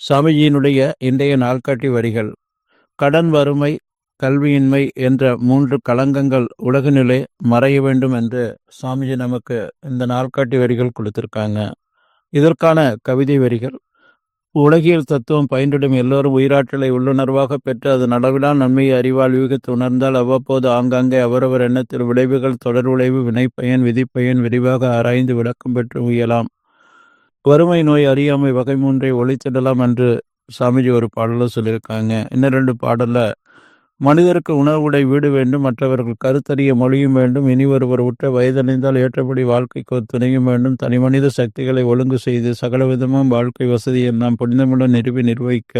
சாமிஜியினுடைய இன்றைய நாள்காட்டி வரிகள் கடன் வறுமை கல்வியின்மை என்ற மூன்று களங்கங்கள் உலகினிலே மறைய வேண்டும் என்று சாமிஜி நமக்கு இந்த நாள்காட்டி வரிகள் கொடுத்திருக்காங்க. இதற்கான கவிதை வரிகள் உலகியல் தத்துவம் பயின்றிடும் எல்லோரும் உயிராற்றலை உள்ளுணர்வாக பெற்று அது நடவிலா நன்மையை அறிவால் யூகித்து உணர்ந்தால் அவ்வப்போது ஆங்காங்கே அவரவர் எண்ணத்தில் விளைவுகள் தொடர் விளைவு வினைப்பயன் விதிப்பயன் விரிவாக ஆராய்ந்து விளக்கம் பெற்று உயலாம். வறுமை நோய் அறியாமை வகை மூன்றை ஒழித்திடலாம் என்று சாமிஜி ஒரு பாடலில் சொல்லியிருக்காங்க. இன்னும் ரெண்டு பாடலில் மனிதருக்கு உணவுடை வீடு வேண்டும் மற்றவர்கள் கருத்தறிய மொழியும் வேண்டும் இனி ஒருவர் உற்ற வயதடைந்தால் ஏற்றபடி வாழ்க்கைக்கு துணையும் வேண்டும் தனி மனித சக்திகளை ஒழுங்கு செய்து சகலவிதமும் வாழ்க்கை வசதியை நாம் புனிதமுடன் நிறுவி நிர்வகிக்க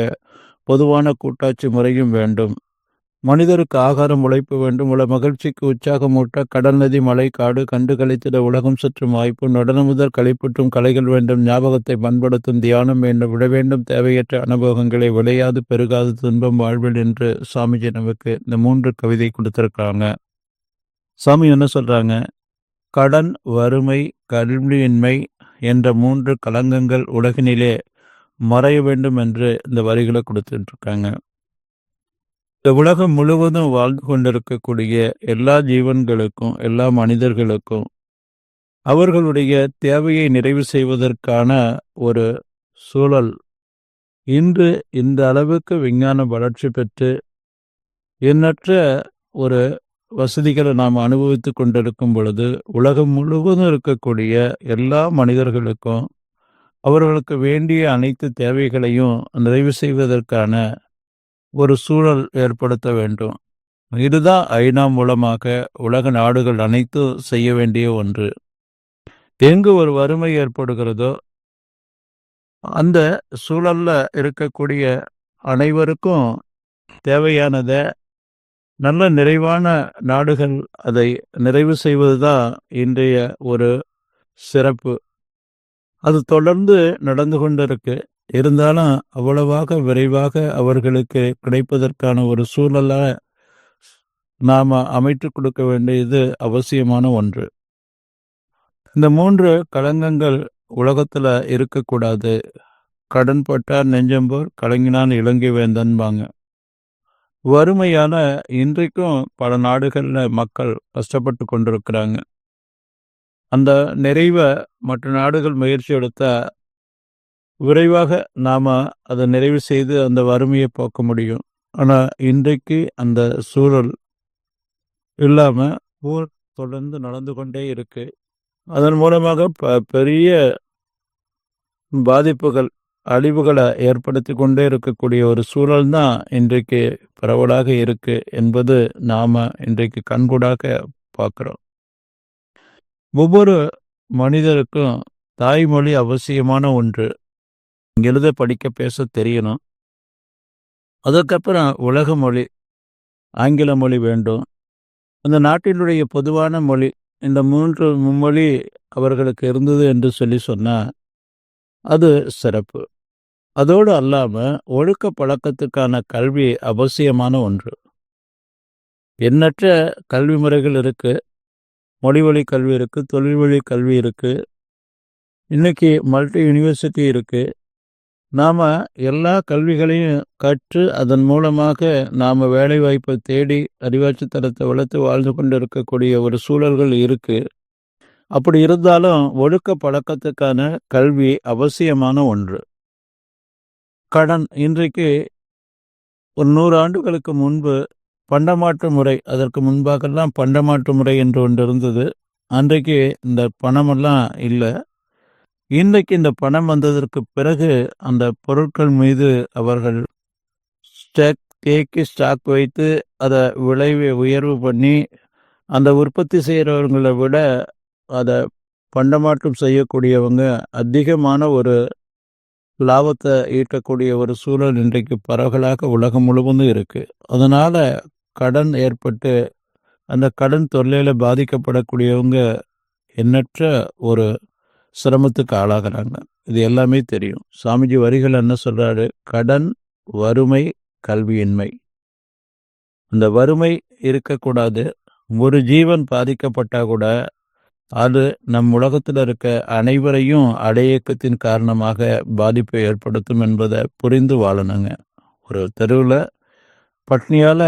பொதுவான கூட்டாட்சி முறையும் வேண்டும். மனிதருக்கு ஆகாரம் உழைப்பு வேண்டும். உல மகிழ்ச்சிக்கு உற்சாகமூட்ட கடல் நதி மலை காடு கண்டு கழித்திட உலகம் சுற்றும் வாய்ப்பு. நடன முதல் களைப்புற்றும் கலைகள் வேண்டும். ஞாபகத்தை பண்படுத்தும் தியானம் வேண்டும் விட வேண்டும். தேவையற்ற அனுபவங்களை விளையாது பெருகாது துன்பம் வாழ்வில் என்று சாமிஜி நமக்கு இந்த மூன்று கவிதை கொடுத்துருக்காங்க சாமி என்ன சொல்றாங்க? கடன் வறுமை கல்வியின்மை என்ற மூன்று களங்கங்கள் உலகினிலே மறைய வேண்டும் என்று இந்த வரிகளை கொடுத்துட்டு இருக்காங்க இந்த உலகம் முழுவதும் வாழ்ந்து கொண்டிருக்கக்கூடிய எல்லா ஜீவன்களுக்கும் எல்லா மனிதர்களுக்கும் அவர்களுடைய தேவையை நிறைவு செய்வதற்கான ஒரு சூழல். இன்று இந்த அளவுக்கு விஞ்ஞான வளர்ச்சி பெற்று எண்ணற்ற ஒரு வசதிகளை நாம் அனுபவித்து கொண்டிருக்கும் பொழுது உலகம் முழுவதும் இருக்கக்கூடிய எல்லா மனிதர்களுக்கும் அவர்களுக்கு வேண்டிய அனைத்து தேவைகளையும் நிறைவு செய்வதற்கான ஒரு சூழல் ஏற்படுத்த வேண்டும். இதுதான் ஐநா மூலமாக உலக நாடுகள் அனைத்தும் செய்ய வேண்டிய ஒன்று. எங்கு ஒரு வறுமை ஏற்படுகிறதோ அந்த சூழல்ல இருக்கக்கூடிய அனைவருக்கும் தேவையானத நல்ல நிறைவான நாடுகள் அதை நிறைவு செய்வதுதான் இன்றைய ஒரு சிறப்பு. அது தொடர்ந்து நடந்து கொண்டிருக்கு. இருந்தாலும் அவ்வளவாக விரைவாக அவர்களுக்கு கிடைப்பதற்கான ஒரு சூழலை நாம் அமைத்து கொடுக்க வேண்டியது அவசியமான ஒன்று. இந்த மூன்று களங்கங்கள் உலகத்தில் இருக்கக்கூடாது. கடன் பட்டார் நெஞ்சம்போர் கலங்கினான் இலங்கை வேந்தன்பாங்க வறுமையான இன்றைக்கும் பல நாடுகளில் மக்கள் கஷ்டப்பட்டு கொண்டிருக்கிறாங்க. அந்த நிறைவை மற்ற நாடுகள் முயற்சி எடுத்தால் விரைவாக நாம் அதை நிறைவு செய்து அந்த வறுமையை போக்க முடியும். ஆனால் இன்றைக்கு அந்த சூழல் இல்லாமல் போர் தொடர்ந்து நடந்து கொண்டே இருக்கு. அதன் மூலமாக ப பெரிய பாதிப்புகள் அழிவுகளை ஏற்படுத்தி கொண்டே இருக்கக்கூடிய ஒரு சூழல் தான் இன்றைக்கு பரவலாக இருக்கு என்பது நாம் இன்றைக்கு கண்கூடாக பார்க்குறோம். ஒவ்வொரு மனிதருக்கும் தாய்மொழி அவசியமான ஒன்று. எழுத படிக்க பேச தெரியணும். அதுக்கப்புறம் உலக மொழி ஆங்கில மொழி வேண்டும். அந்த நாட்டினுடைய பொதுவான மொழி இந்த மூன்று மும்மொழி அவர்களுக்கு இருந்தது என்று சொல்லி சொன்னால் அது சிறப்பு. அதோடு அல்லாமல் ஒழுக்க பழக்கத்துக்கான கல்வி அவசியமான ஒன்று. எண்ணற்ற கல்வி முறைகள் இருக்குது மொழி வழி கல்வி இருக்குது தொழில் வழி கல்வி இருக்குது இன்றைக்கி மல்டி யூனிவர்சிட்டி இருக்குது நாம் எல்லா கல்விகளையும் கற்று அதன் மூலமாக நாம் வேலைவாய்ப்பை தேடி அறிவாட்சி தரத்தை வளர்த்து வாழ்ந்து கொண்டு இருக்கக்கூடிய ஒரு சூழல்கள் இருக்குது அப்படி இருந்தாலும் ஒழுக்க பழக்கத்துக்கான கல்வி அவசியமான ஒன்று. கடன் இன்றைக்கு ஒரு நூறு ஆண்டுகளுக்கு முன்பு பண்டமாற்று முறை அதற்கு முன்பாகலாம் பண்டமாற்று முறை என்று ஒன்று இருந்தது. அன்றைக்கு இந்த பணமெல்லாம் இல்லை. இன்றைக்கு இந்த பணம் வந்ததற்கு பிறகு அந்த பொருட்கள் மீது அவர்கள் ஸ்டாக் தேக்கி ஸ்டாக் வைத்து அதை விளைவை உயர்வு பண்ணி அந்த உற்பத்தி செய்கிறவங்களை விட அதை பண்டமாற்றம் செய்யக்கூடியவங்க அதிகமான ஒரு லாபத்தை ஈட்டக்கூடிய ஒரு சூழல் இன்றைக்கு பரவலாக உலகம் முழுவதும் இருக்குது அதனால் கடன் ஏற்பட்டு அந்த கடன் தொல்லையில் பாதிக்கப்படக்கூடியவங்க எண்ணற்ற ஒரு சிரமத்துக்கு ஆளாகிறாங்க. இது எல்லாமே தெரியும். சாமிஜி வரிகள் என்ன சொல்கிறாரு கடன் வறுமை கல்வியின்மை. அந்த வறுமை இருக்கக்கூடாது. ஒரு ஜீவன் பாதிக்கப்பட்டால் கூட அது நம் உலகத்தில் இருக்க அனைவரையும் அடையக்கத்தின் காரணமாக பாதிப்பை ஏற்படுத்தும் என்பதை புரிந்து வாழணுங்க. ஒரு தெருவில் பட்னியால்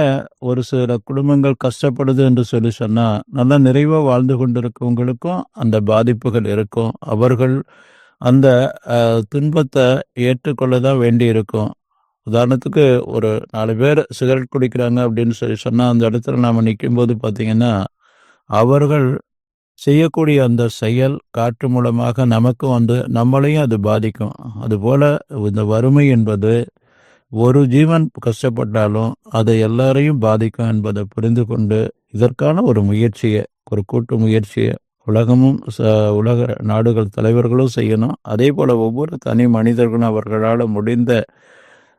ஒரு சில குடும்பங்கள் கஷ்டப்படுது என்று சொல்லி சொன்னால் நல்லா நிறைவாக வாழ்ந்து கொண்டிருக்கவங்களுக்கும் அந்த பாதிப்புகள் இருக்கும். அவர்கள் அந்த துன்பத்தை ஏற்றுக்கொள்ள தான் வேண்டி இருக்கும் உதாரணத்துக்கு ஒரு நாலு பேர் சிகரெட் குடிக்கிறாங்க அப்படின்னு சொல்லி சொன்னால் அந்த இடத்துல நாம் நிற்கும்போது பார்த்தீங்கன்னா அவர்கள் செய்யக்கூடிய அந்த செயல் காற்று மூலமாக நமக்கும் வந்து நம்மளையும் அது பாதிக்கும். அதுபோல் இந்த வறுமை என்பது ஒரு ஜீவன் கஷ்டப்பட்டாலும் அது எல்லாரையும் பாதிக்கும் என்பதை புரிந்து கொண்டு இதற்கான ஒரு முயற்சியை ஒரு கூட்டு முயற்சியை உலகமும் ச- உலக நாடுகள் தலைவர்களும் செய்யணும். அதே போல் ஒவ்வொரு தனி மனிதர்களும் அவர்களால் முடிந்த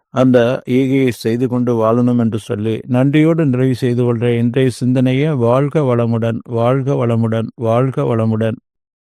அந்த ஈகையை செய்து கொண்டு வாழணும் என்று சொல்லி நன்றியோடு நிறைவு செய்து கொள்கிற இன்றைய சிந்தனையை வாழ்க வளமுடன் வாழ்க வளமுடன் வாழ்க வளமுடன்.